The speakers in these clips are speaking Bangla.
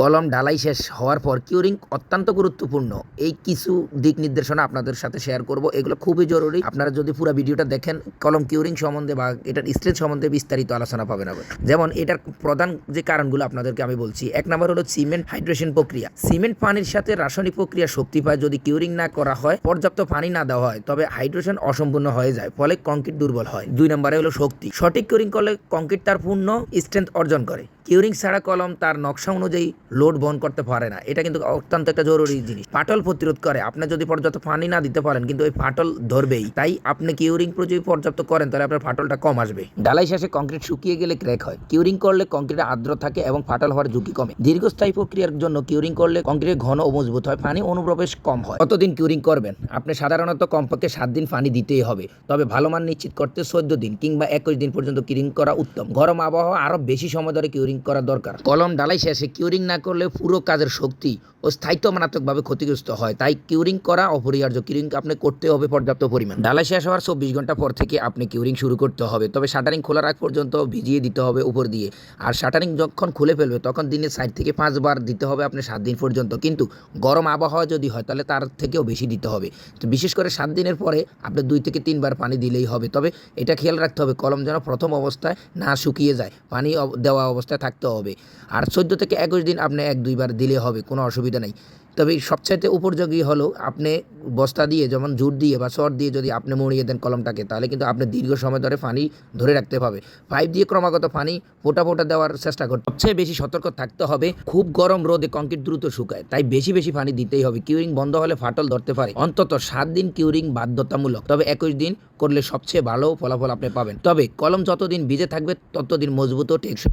কলম ডালাই শেষ হওয়ার পর কিউরিং অত্যন্ত গুরুত্বপূর্ণ। এই কিছু দিক নির্দেশনা আপনাদের সাথে শেয়ার করব। এগুলো খুবই জরুরি। আপনারা যদি পুরো ভিডিওটা দেখেন, কলম কিউরিং সম্বন্ধে বা এটার স্ট্রেচ সম্বন্ধে বিস্তারিত আলোচনা পাবেন আবার। যেমন এটার প্রধান যে কারণগুলো আপনাদেরকে আমি বলছি, এক নম্বর হলো সিমেন্ট হাইড্রেশন প্রক্রিয়া। সিমেন্ট পানির সাথে রাসায়নিক প্রক্রিয়া শক্তি পায় যদি কিউরিং না করা হয়, পর্যাপ্ত পানি না দেওয়া হয়, তবে হাইড্রেশন অসম্পূর্ণ হয়ে যায়, ফলে কংক্রিট দুর্বল হয়। দুই নম্বরে হলো শক্তি। সঠিক কিউরিং করলে কংক্রিট তার পূর্ণ স্ট্রেংথ অর্জন করে। কিউরিং ছাড়া কলম তার নকশা অনুযায়ী লোড বহন করতে পারে না। এটা কিন্তু অত্যন্ত একটা জরুরি জিনিস। পাটল প্রতিরোধ করে। আপনি যদি পর্যাপ্ত পানি না দিতে পারেন, কিন্তু ওই ফাটল ধরবেই। তাই আপনি কিউরিং যদি পর্যাপ্ত করেন, তাহলে আপনার ফাটলটা কম আসবে। ডালাই শেষে কংক্রিট শুকিয়ে গেলে ক্র্যাক হয়। কিউরিং করলে কংক্রিটে আর্দ্র থাকে এবং ফাটল হওয়ার ঝুঁকি কমে। দীর্ঘস্থায়ী প্রক্রিয়ার জন্য কিউরিং করলে কংক্রিটের ঘন ও মজবুত হয়, পানি অনুপ্রবেশ কম হয়। কতদিন কিউরিং করবেন? আপনি সাধারণত কমপক্ষে সাত দিন পানি দিতেই হবে। তবে ভালো মান নিশ্চিত করতে চোদ্দ দিন কিংবা একুশ দিন পর্যন্ত কিউরিং করা উত্তম। গরম আবহাওয়া আরও বেশি সময় ধরে কিউরিং করা দরকার। কলম ডালাই শেষে কিউরিং না করলে পুরো কাজের শক্তি ও স্থায়িত্ব মারাত্মকভাবে ক্ষতিগ্রস্ত হয়। তাই কিউরিং করা অপরিহার্য। কিউরিং আপনি করতে হবে পর্যাপ্ত পরিমাণ। ডালাই শেষ হওয়ার চব্বিশ ঘণ্টা পর থেকে আপনি কিউরিং শুরু করতে হবে। তবে শাটারিং খোলার আগ পর্যন্ত ভিজিয়ে দিতে হবে উপর দিয়ে। আর শাটারিং যখন খুলে ফেলবে, তখন দিনে সাইড থেকে পাঁচবার দিতে হবে আপনি সাত দিন পর্যন্ত। কিন্তু গরম আবহাওয়া যদি হয়, তাহলে তার থেকেও বেশি দিতে হবে। তো বিশেষ করে সাত দিনের পরে আপনি দুই থেকে তিনবার পানি দিলেই হবে। তবে এটা খেয়াল রাখতে হবে, কলম যেন প্রথম অবস্থায় না শুকিয়ে যায়। পানি দেওয়া অবস্থায় থাকতে হবে। আর চোদ্দ থেকে একুশ দিন আপনি এক, দুইবার দিলে হবে, কোনো অসুবিধা নেই। তবে সবচাইতে উপযোগী হলো আপনি বস্তা দিয়ে, যেমন জুট দিয়ে বা শর্ট দিয়ে যদি আপনি মুড়িয়ে দেন কলমটাকে, তাহলে কিন্তু আপনি দীর্ঘ সময় ধরে পানি ধরে রাখতে পাবে পাইপ দিয়ে ক্রমাগত পানি ফোটা ফোটা দেওয়ার চেষ্টা করতে সবচেয়ে বেশি সতর্ক থাকতে হবে খুব গরম রোদে কংক্রিট দ্রুত শুকায়, তাই বেশি বেশি পানি দিতেই হবে। কিউরিং বন্ধ হলে ফাটল ধরতে পারে। অন্তত সাত দিন কিউরিং বাধ্যতামূলক, তবে একুশ দিন করলে সবচেয়ে ভালো ফলাফল আপনি পাবেন। তবে কলম যতদিন ভিজে থাকবে, ততদিন মজবুত টেকসই।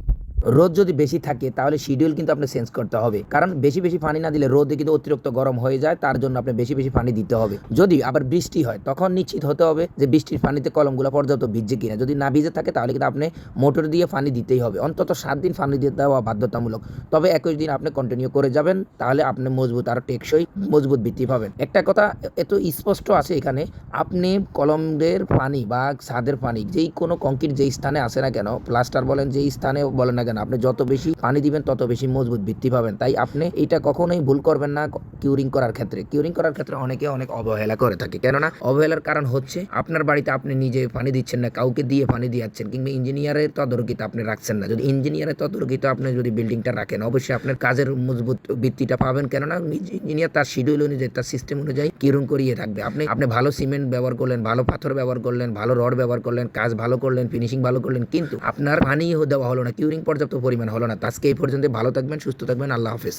রোদ যদি বেশি থাকে, তাহলে শিডিউল কিন্তু আপনি চেঞ্জ করতে হবে। কারণ বেশি বেশি পানি না দিলে রোদে কিন্তু অতিরিক্ত গরম হয়ে যায়, তার জন্য আপনি বেশি বেশি পানি দিতে হবে। যদি আবার বৃষ্টি হয়, তখন নিশ্চিত হতে হবে যে বৃষ্টির পানিতে কলমগুলো পর্যাপ্ত ভিজছে কিনা। যদি না ভিজে থাকে, তাহলে কিন্তু আপনি মোটর দিয়ে পানি দিতেই হবে। অন্তত সাত দিন পানি দিয়ে দেওয়া বাধ্যতামূলক। তবে একুশ দিন আপনি কন্টিনিউ করে যাবেন, তাহলে আপনি মজবুত আর টেকসই মজবুত বৃদ্ধি পাবেন। একটা কথা এত স্পষ্ট আছে এখানে, আপনি কলমদের পানি বা ছাদের পানি, যেই কোনো কংক্রিট যেই স্থানে আসে না কেন প্লাস্টার বলেন, যেই স্থানে বলেন না কেন আপনি যত বেশি পানি দিবেন, তত বেশি মজবুত বৃদ্ধি পাবেন। তাই আপনি এটা কখনোই ভুল করবেন না কিউরিং করার ক্ষেত্রে। কিউরিং করার ক্ষেত্রে অনেকে অনেক অবহেলা করে থাকে। কেননা অবহেলার কারণ হচ্ছে, আপনার বাড়িতে আপনি নিজে পানি দিচ্ছেন না, কাউকে দিয়ে পানি দিয়াচ্ছেন, কিংবা ইঞ্জিনিয়ারের তদারকিতে আপনি রাখছেন না। যদি ইঞ্জিনিয়ারের তদারকিতে আপনি যদি বিল্ডিংটা রাখেন, অবশ্যই আপনার কাজের মজবুত ভিত্তিটা পাবেন। কেননা ইঞ্জিনিয়ার তার শিডিউল অনুযায়ী, তার সিস্টেম অনুযায়ী কিউরিং করিয়ে থাকবে। আপনি আপনি ভালো সিমেন্ট ব্যবহার করলেন, ভালো পাথর ব্যবহার করলেন, ভালো রড ব্যবহার করলেন, কাজ ভালো করলেন ফিনিশিং ভালো করলেন, কিন্তু আপনার পানি দেওয়া হলো না। কিউরিং পর্যাপ্ত পরিমাণ হলো না। আজকে এই পর্যন্ত ভালো থাকবেন সুস্থ থাকবেন। আল্লাহ হাফেজ।